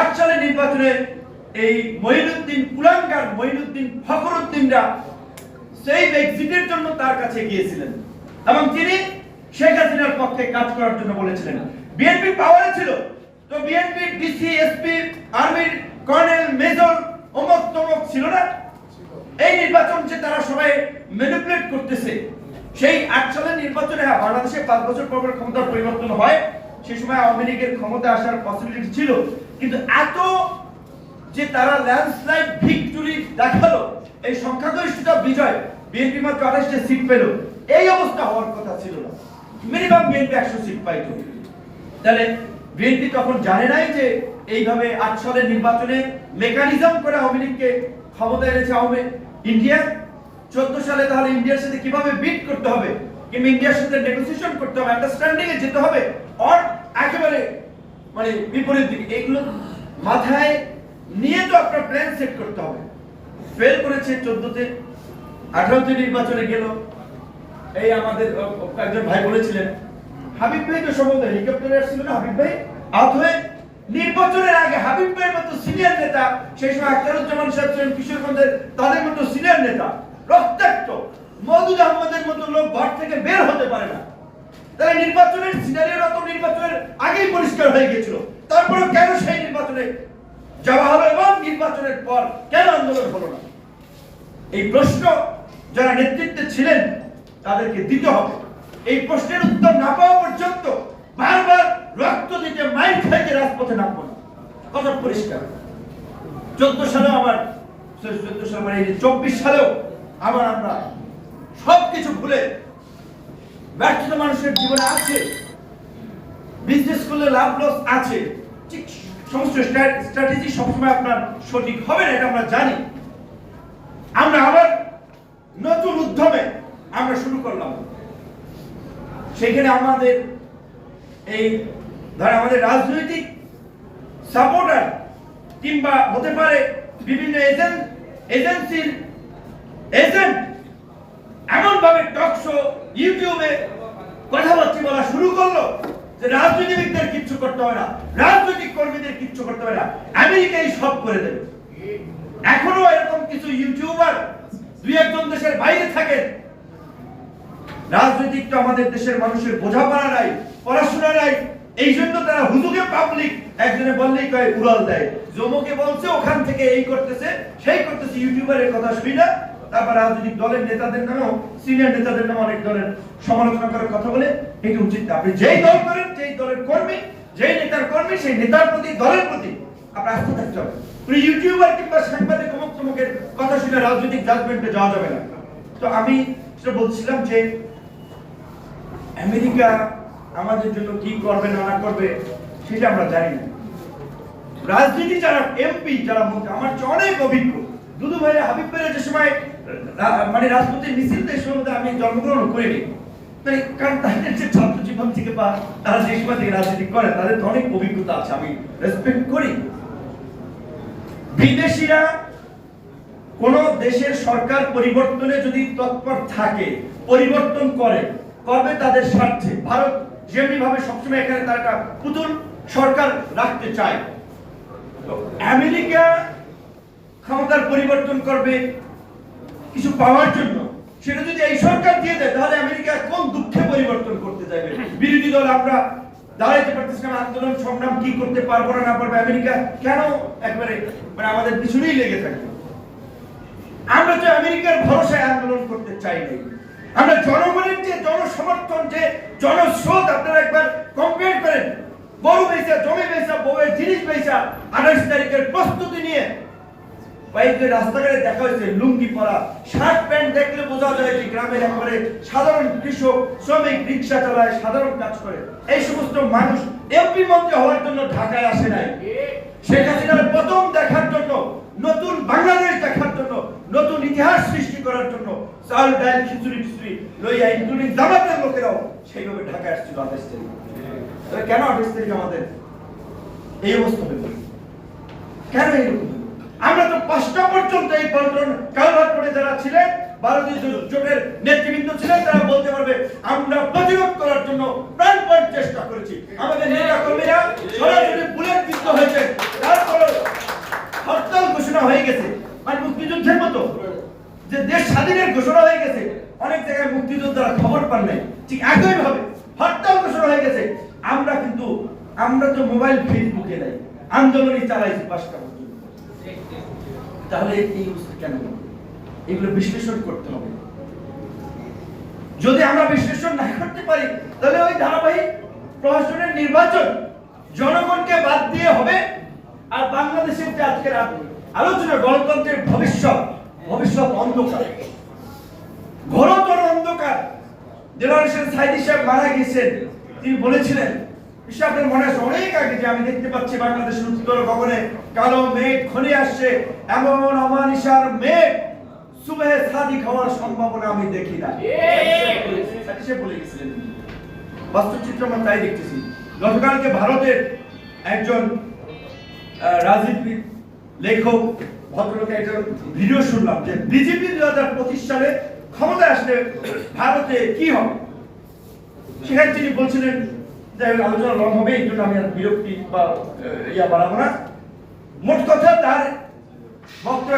আট সালের নির্বাচনে এই মঈনুদ্দিন কুলাঙ্গার মঈনুদ্দিন ফখরুদ্দিনরা সেই এক্সিটের জন্য তার কাছে গিয়েছিলেন। এবং তিনি শেখ হাসিনার পক্ষে কাজ করার জন্য বলেছিলেন। বিএনপি পাওয়ারে ছিল। তো ডিসি এসপি আর্মির কর্নেল মেজর অমক তমক ছিল না। এই নির্বাচন যে তারা সবাই ম্যানিপুলেট করতেছে, সেই আট সালের নির্বাচনে হ্যাঁ বাংলাদেশে পাঁচ বছর পর ক্ষমতার পরিবর্তন হয়। সেই সময় আওয়ামী লীগের ক্ষমতা আসার পসিবিলিটি ছিল। কিন্তু এত যে তারা ল্যান্ডস্লাইড ভিক্টরি দেখাল, এই সংখ্যাগরিষ্ঠতা বিজয়, বিএনপি মাত্র আঠাশটা সিট পেল। এই অবস্থা হওয়ার কথা ছিল না। মিনিমাম বিএনপি একশো সিট পাইতো। তাহলে বিএনপি তখন জানে নাই যে এইভাবে আট সালের নির্বাচনে মেকানিজম করে আওয়ামী লীগকে ক্ষমতা এনেছে আওয়ামী ইন্ডিয়া। চোদ্দ সালে তাহলে ইন্ডিয়ার সাথে কীভাবে বিট করতে হবে? কিংবা ইন্ডিয়ার সাথে নেগোসিয়েশন করতে হবে আন্ডারস্ট্যান্ডিং এ যেতে হবে অর একেবারে মানে বিপরীত দিকে, এগুলো মাথায় নিয়ে তো আপনার প্ল্যান সেট করতে হবে। ফেল করেছে চোদ্দতে, আঠারোতে নির্বাচনে গেল। এই আমাদের একজন ভাই বলেছিলেন, হাবিব ভাই তো সম্ভবত হেলিকপ্টারে আসছিল না, হাবিব ভাই? আহত হয়ে নির্বাচনের আগে হাবিব ভাইয়ের মতো সিনিয়র নেতা, সেই সময় আখতারুজ্জামান সাহেব ছিলেন কিশোরগঞ্জের তাদের মতো সিনিয়র নেতা, রক্তাক্ত মদুদ আহমদের মতো লোক ঘর থেকে বের হতে পারে না। নির্বাচনের সিনারিও তো নির্বাচনের আগেই পরিষ্কার হয়ে গেছিল তারপরে কেন সেই নির্বাচনে যাওয়া হলো এবং নির্বাচনের পর কেন আন্দোলন হলো না? এই প্রশ্ন যারা নেতৃত্বে ছিলেন, তাদেরকে দিতে হবে। এই প্রশ্নের উত্তর না পাওয়া পর্যন্ত বারবার রক্ত দিতে মাইল খাইতে রাজপথে নামবো না কথা পরিষ্কার। চোদ্দ সালে আমার, চোদ্দ সালে মানে চব্বিশ সালেও আবার আমরা সবকিছু ভুলে ব্যর্থতা মানুষের জীবনে আছে। বিজনেস করলে লাভ লস আছে। ঠিক সমস্ত স্ট্র্যাটেজি সবসময় আপনার সঠিক হবে না, এটা আমরা জানি। আমরা আবার নতুন উদ্যমে আমরা শুরু করলাম। সেখানে আমাদের এই ধর আমাদের রাজনৈতিক সাপোর্টার কিংবা হতে পারে বিভিন্ন এজেন্ট এজেন্সির এজেন্ট ভাবে টক শো ইউটিউবে কথাবার্তা বলা শুরু করল যে রাজনীতিবিদদের কিচ্ছু করতে হবে না, রাজনৈতিক কর্মীদের কিচ্ছু করতে হবে না, আমেরিকাই সব করে দেবে। এখনও এরকম কিছু ইউটিউবার দুই একজন দেশের বাইরে থাকেন। রাজনৈতিক আমাদের দেশের মানুষের বোঝাপড়া নাই, পড়াশোনা নাই, এই জন্য তারা হুজুকে পাবলিক একজনে বললেই কয় উড়াল দেয়। জমকে বলছে, ওখান থেকে এই করতেছে, সেই করতেছে ইউটিউবারের কথা শুই না। তারপর রাজনৈতিক দলের নেতাদের নামেও সিনিয়র নেতাদের নামে অনেক দলের সমালোচনা করার কথা বলে, এটা উচিত না। আপনি যেই দল করেন, যেই দলের কর্মী, যেই নেতার কর্মী, সেই নেতার প্রতি, দলের প্রতি আপনার আস্থা থাকতে হবে। আপনি ইউটিউবার কিংবা সাংবাদিক অমুক তমুকের কথা শুনে রাজনৈতিক জাজমেন্টে যাওয়া যাবে না। তো আমি সেটা বলছিলাম যে, আমেরিকা আমাদের জন্য কি করবে, না না করবে, সেটা আমরা জানি না। রাজনীতি যারা এমপি যারা মন্ত্রী, আমার অনেক অভিজ্ঞ। দুদু ভাই হাবিব ভাইয়ের যে সময় মানে রাজনীতির মিছিলদের সময় আমি জন্মগ্রহণ করিনি। মানে কারণ তাদের যে ছাত্র জীবন থেকে বা তারা যে সময় থেকে রাজনীতি করে, তাদের তো অনেক অভিজ্ঞতা আছে, আমি রেসপেক্ট করি। বিদেশিরা কোন দেশের সরকার পরিবর্তনে যদি তৎপর থাকে, পরিবর্তন করে করবে তাদের স্বার্থে। ভারত যেমনি ভাবে সবসময় এখানে তার একটা পুতুল সরকার রাখতে চায়। আমেরিকা ক্ষমতার পরিবর্তন করবে কিছু পাওয়ার জন্য সেটা যদি এই সরকার দিয়ে দেয়, তাহলে আমেরিকা কোন দুঃখে পরিবর্তন করতে যাবে বিরোধী দল, আমরা দাঁড়াইতে পারতেছি না, আন্দোলন, সংগ্রাম কি করতে পারব না না আমেরিকা কেন একবারে মানে আমাদের পিছনেই লেগে থাকবে আমরা তো আমেরিকার ভরসায় আন্দোলন করতে চাই নাই। আমরা জনগণের যে জনসমর্থন, যে জনস্রোত, আপনারা একবার কম্পেয়ার করেন। গরু বেচা, জমি বউয়ের জিনিস বেচা, আঠাশ তারিখের প্রস্তুতি নিয়ে বাইকে রাস্তাঘাটে দেখা হয়েছে লুঙ্গি পরা। শার্ট প্যান্ট দেখলে বোঝা যায় যে গ্রামের একেবারে সাধারণ কৃষক, শ্রমিক, রিক্সা চালায়, সাধারণ কাজ করে। এই সমস্ত মানুষ এমপি মন্ত্রী হওয়ার জন্য ঢাকায় আসে নাই। শেখ হাসিনার প্রথম দেখার জন্য, নতুন বাংলাদেশ দেখার জন্য, নতুন ইতিহাস সৃষ্টি করার জন্য চাল, ডাল, খিচুড়ি খিচুড়ি লইয়া ইনক্লুডিং জামাতের লোকেরাও সেইভাবে ঢাকায় আসছিল আঠাশ তারিখ কেন আঠাশ তারিখ আমাদের এই অবস্থা কেন তো পাঁচটা পর্যন্ত এই পল্টন কালভার করে যারা ছিলেন, ভারতীয় জোটের নেতৃবৃন্দ ছিলেন, তারা বলতে পারবে, আমরা প্রতিরোধ করার জন্য প্রাণপণ চেষ্টা করেছি। আমাদের নেতা কর্মীরা সরাসরি বুলেট বিদ্ধ হয়েছে। তারা হয়ে গেছে। মানে মুক্তিযুদ্ধের মতো। যে দেশ স্বাধীনের ঘোষণা হয়ে গেছে, অনেক জায়গায় মুক্তিযোদ্ধারা খবর পান নাই। ঠিক একই ভাবে হরতাল ঘোষণা হয়ে গেছে। আমরা কিন্তু, আমরা তো মোবাইল, ফেসবুকে নাই। আন্দোলনই চালাইছি পাঁচটা পর্যন্ত। তাহলে এই অবস্থা কেন? এগুলো বিশ্লেষণ করতে হবে। যদি আমরা বিশ্লেষণ না করতে পারি, তাহলে ওই ধারাবাহিক প্রশাসনের নির্বাচন জনগণকে বাদ দিয়ে হবে আর বাংলাদেশের যে আজকের আ- আলোচনা গণতন্ত্রের ভবিষ্যৎ ভবিষ্যৎ অন্ধকার। ঘোরতর অন্ধকার। দেলোয়ার হোসেন সাইদি সাহেব মারা গেছেন। তিনি বলেছিলেন বিশ্ব মনে অনেক আগে যে আমি দেখতে পাচ্ছি বাংলাদেশের উত্তর গগনে কালো মেঘ ঘনে আসছে। এমন অমানিসার মেঘ সুবে সাদিক হওয়ার সম্ভাবনা আমি দেখি না। সাহেব বলে গেছিলেন। বাস্তব চিত্র আমরা তাই দেখতেছি। গতকালকে ভারতের একজন রাজনীতিবিদ, লেখক, ভদ্রলোক একজন ভিডিও শুনলাম যে বিজেপি দু হাজার পঁচিশ সালে ক্ষমতায় আসলে ভারতে কি হবে? সেখানে তিনি বলছিলেন যে আলোচনা হবে, এই জন্য আমি আর বিরক্তি বা ইয়া বাড়াবো না। মোট কথা, তার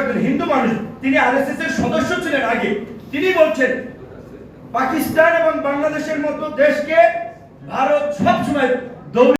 একজন হিন্দু মানুষ, তিনি আরএসএস এর সদস্য ছিলেন আগে। তিনি বলছেন, পাকিস্তান এবং বাংলাদেশের মতো দেশকে ভারত সবসময় দৌড়